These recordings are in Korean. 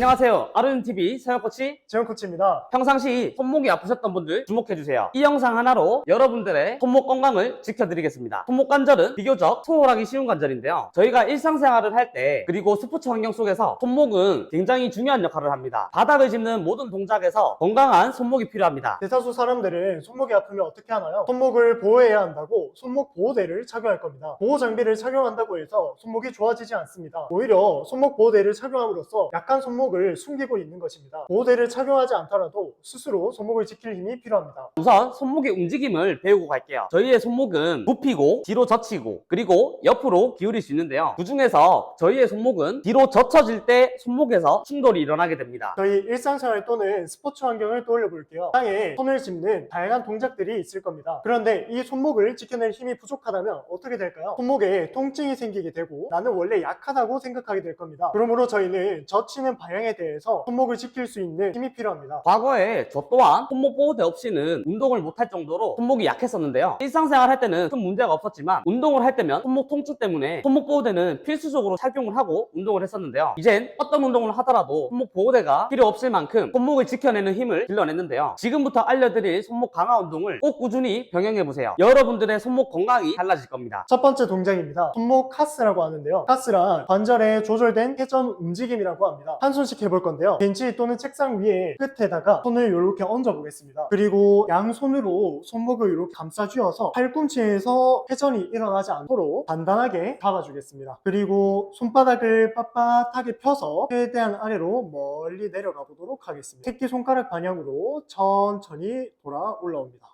안녕하세요. 아르는TV 서영코치 재현 코치입니다. 평상시 손목이 아프셨던 분들 주목해주세요. 이 영상 하나로 여러분들의 손목 건강을 지켜드리겠습니다. 손목 관절은 비교적 소홀하기 쉬운 관절인데요. 저희가 일상생활을 할 때 그리고 스포츠 환경 속에서 손목은 굉장히 중요한 역할을 합니다. 바닥을 짚는 모든 동작에서 건강한 손목이 필요합니다. 대다수 사람들은 손목이 아프면 어떻게 하나요? 손목을 보호해야 한다고 손목 보호대를 착용할 겁니다. 보호 장비를 착용한다고 해서 손목이 좋아지지 않습니다. 오히려 손목 보호대를 착용함으로써 약한 손목 을 숨기고 있는 것입니다. 보호대를 착용하지 않더라도 스스로 손목을 지킬 힘이 필요합니다. 우선 손목의 움직임을 배우고 갈게요. 저희의 손목은 굽히고 뒤로 젖히고 그리고 옆으로 기울일 수 있는데요. 그 중에서 저희의 손목은 뒤로 젖혀질 때 손목에서 충돌이 일어나게 됩니다. 저희 일상생활 또는 스포츠 환경을 떠올려 볼게요. 땅에 손을 짚는 다양한 동작들이 있을 겁니다. 그런데 이 손목을 지켜낼 힘이 부족하다면 어떻게 될까요? 손목에 통증이 생기게 되고 나는 원래 약하다고 생각하게 될 겁니다. 그러므로 저희는 젖히는 방향 에 대해서 손목을 지킬 수 있는 힘이 필요합니다. 과거에 저 또한 손목 보호대 없이는 운동을 못할 정도로 손목이 약했었는데요. 일상생활 할 때는 큰 문제가 없었지만 운동을 할 때면 손목 통증 때문에 손목 보호대는 필수적으로 착용을 하고 운동을 했었는데요. 이젠 어떤 운동을 하더라도 손목 보호대가 필요 없을 만큼 손목을 지켜내는 힘을 길러냈는데요. 지금부터 알려드릴 손목 강화 운동을 꼭 꾸준히 병행해보세요. 여러분들의 손목 건강이 달라질 겁니다. 첫 번째 동작입니다. 손목 카스라고 하는데요. 카스란 관절에 조절된 회전 움직임이라고 합니다. 한 손씩 해볼 건데요. 벤치 또는 책상 위에 끝에다가 손을 이렇게 얹어 보겠습니다. 그리고 양손으로 손목을 이렇게 감싸쥐어서 팔꿈치에서 회전이 일어나지 않도록 단단하게 잡아주겠습니다. 그리고 손바닥을 빳빳하게 펴서 최대한 아래로 멀리 내려가 보도록 하겠습니다. 새끼손가락 방향으로 천천히 돌아 올라옵니다.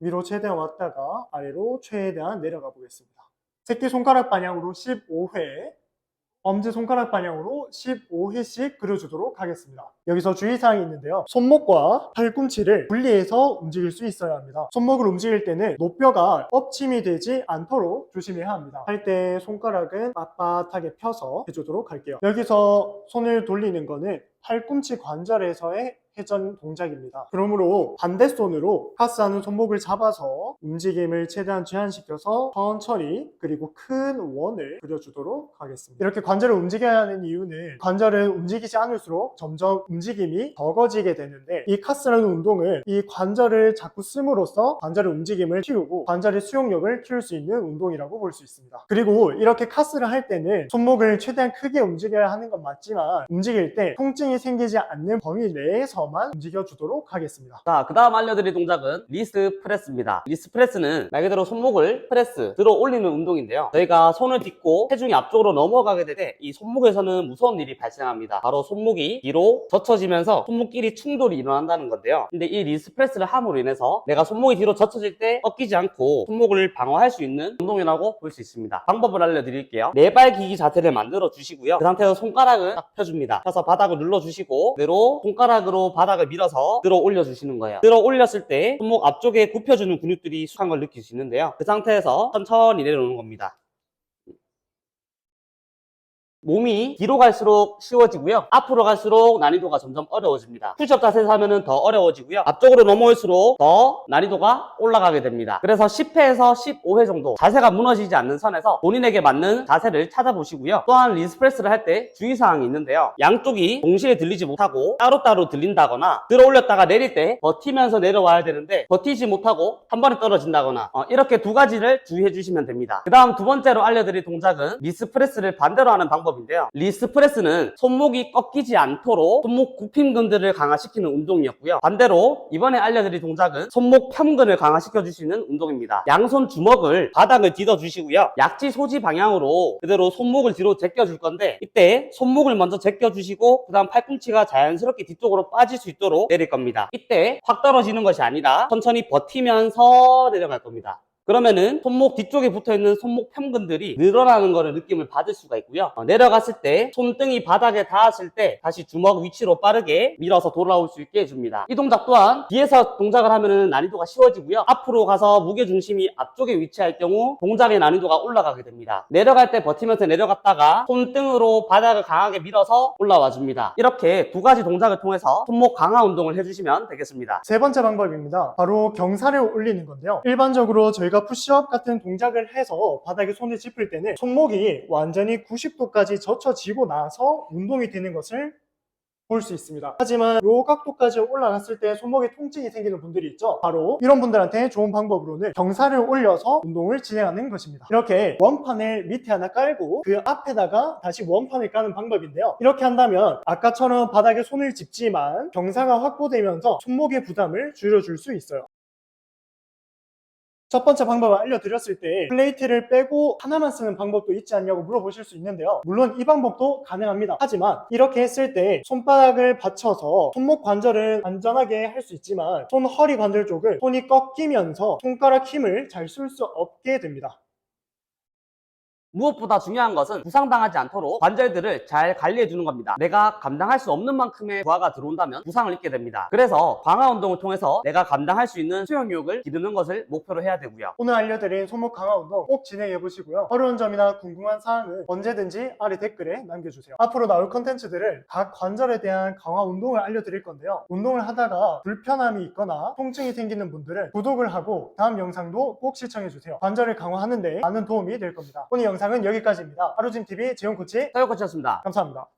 위로 최대한 왔다가 아래로 최대한 내려가 보겠습니다. 새끼손가락 방향으로 15회, 엄지손가락 방향으로 15회씩 그려주도록 하겠습니다. 여기서 주의사항이 있는데요. 손목과 팔꿈치를 분리해서 움직일 수 있어야 합니다. 손목을 움직일 때는 노뼈가 엎침이 되지 않도록 조심해야 합니다. 할 때 손가락은 빳빳하게 펴서 해주도록 할게요. 여기서 손을 돌리는 거는 팔꿈치 관절에서의 회전 동작입니다. 그러므로 반대손으로 카스하는 손목을 잡아서 움직임을 최대한 제한시켜서 천천히 그리고 큰 원을 그려주도록 하겠습니다. 이렇게 관절을 움직여야 하는 이유는 관절은 움직이지 않을수록 점점 움직임이 적어지게 되는데 이 카스라는 운동은 이 관절을 자꾸 씀으로써 관절의 움직임을 키우고 관절의 수용력을 키울 수 있는 운동이라고 볼 수 있습니다. 그리고 이렇게 카스를 할 때는 손목을 최대한 크게 움직여야 하는 건 맞지만 움직일 때 통증이 생기지 않는 범위 내에서만 움직여 주도록 하겠습니다. 자, 그 다음 알려드릴 동작은 리스 프레스입니다. 리스 프레스는 말 그대로 손목을 프레스, 들어 올리는 운동인데요. 저희가 손을 딛고 체중이 앞쪽으로 넘어가게 될 때 이 손목에서는 무서운 일이 발생합니다. 바로 손목이 뒤로 젖혀지면서 손목끼리 충돌이 일어난다는 건데요. 근데 이 리스 프레스를 함으로 인해서 내가 손목이 뒤로 젖혀질 때 꺾이지 않고 손목을 방어할 수 있는 운동이라고 볼 수 있습니다. 방법을 알려드릴게요. 네발 기기 자세를 만들어 주시고요. 그 상태에서 손가락을 딱 펴줍니다. 펴서 바닥을 눌러 주시고 그대로 손가락으로 바닥을 밀어서 들어 올려 주시는 거예요. 들어 올렸을 때 손목 앞쪽에 굽혀주는 근육들이 수한 걸 느낄 수 있는데요. 그 상태에서 천천히 내려오는 겁니다. 몸이 뒤로 갈수록 쉬워지고요. 앞으로 갈수록 난이도가 점점 어려워집니다. 푸시업 자세에서 하면 더 어려워지고요. 앞쪽으로 넘어올수록 더 난이도가 올라가게 됩니다. 그래서 10회에서 15회 정도 자세가 무너지지 않는 선에서 본인에게 맞는 자세를 찾아보시고요. 또한 리스프레스를 할 때 주의사항이 있는데요. 양쪽이 동시에 들리지 못하고 따로따로 들린다거나 들어 올렸다가 내릴 때 버티면서 내려와야 되는데 버티지 못하고 한 번에 떨어진다거나 어, 이렇게 두 가지를 주의해 주시면 됩니다. 그 다음 두 번째로 알려드릴 동작은 리스프레스를 반대로 하는 방법 인데요. 리스 프레스는 손목이 꺾이지 않도록 손목 굽힘근들을 강화시키는 운동이었고요. 반대로 이번에 알려드릴 동작은 손목 펴근을 강화시켜 주시는 운동입니다. 양손 주먹을 바닥을 디뎌 주시고요. 약지 소지 방향으로 그대로 손목을 뒤로 제껴 줄 건데 이때 손목을 먼저 제껴 주시고 그 다음 팔꿈치가 자연스럽게 뒤쪽으로 빠질 수 있도록 내릴 겁니다. 이때 확 떨어지는 것이 아니라 천천히 버티면서 내려갈 겁니다. 그러면은 손목 뒤쪽에 붙어 있는 손목 편근들이 늘어나는 거를 느낌을 받을 수가 있고요. 어, 내려갔을 때 손등이 바닥에 닿았을 때 다시 주먹 위치로 빠르게 밀어서 돌아올 수 있게 해줍니다. 이 동작 또한 뒤에서 동작을 하면은 난이도가 쉬워지고요. 앞으로 가서 무게 중심이 앞쪽에 위치할 경우 동작의 난이도가 올라가게 됩니다. 내려갈 때 버티면서 내려갔다가 손등으로 바닥을 강하게 밀어서 올라와 줍니다. 이렇게 두 가지 동작을 통해서 손목 강화 운동을 해주시면 되겠습니다. 세 번째 방법입니다. 바로 경사를 올리는 건데요. 일반적으로 저희가 푸시업 같은 동작을 해서 바닥에 손을 짚을 때는 손목이 완전히 90도까지 젖혀지고 나서 운동이 되는 것을 볼 수 있습니다. 하지만 이 각도까지 올라갔을 때 손목에 통증이 생기는 분들이 있죠. 바로 이런 분들한테 좋은 방법으로는 경사를 올려서 운동을 진행하는 것입니다. 이렇게 원판을 밑에 하나 깔고 그 앞에다가 다시 원판을 까는 방법인데요. 이렇게 한다면 아까처럼 바닥에 손을 짚지만 경사가 확보되면서 손목의 부담을 줄여줄 수 있어요. 첫 번째 방법을 알려드렸을 때 플레이트를 빼고 하나만 쓰는 방법도 있지 않냐고 물어보실 수 있는데요. 물론 이 방법도 가능합니다. 하지만 이렇게 했을 때 손바닥을 받쳐서 손목 관절은 안전하게 할 수 있지만 손 허리 관절 쪽을 손이 꺾이면서 손가락 힘을 잘 쓸 수 없게 됩니다. 무엇보다 중요한 것은 부상당하지 않도록 관절들을 잘 관리해 주는 겁니다. 내가 감당할 수 없는 만큼의 부하가 들어온다면 부상을 입게 됩니다. 그래서 방아 운동을 통해서 내가 감당할 수 있는 수용력을 기르는 것을 목표로 해야 되고요. 오늘 알려드린 손목 강화 운동 꼭 진행해 보시고요. 어려운 점이나 궁금한 사항은 언제든지 아래 댓글에 남겨주세요. 앞으로 나올 컨텐츠들을 각 관절에 대한 강화 운동을 알려드릴 건데요. 운동을 하다가 불편함이 있거나 통증이 생기는 분들은 구독을 하고 다음 영상도 꼭 시청해 주세요. 관절을 강화하는데 많은 도움이 될 겁니다. 오늘 영상 은 여기까지입니다. 하루짐TV 재훈 코치 서유코치였습니다. 감사합니다.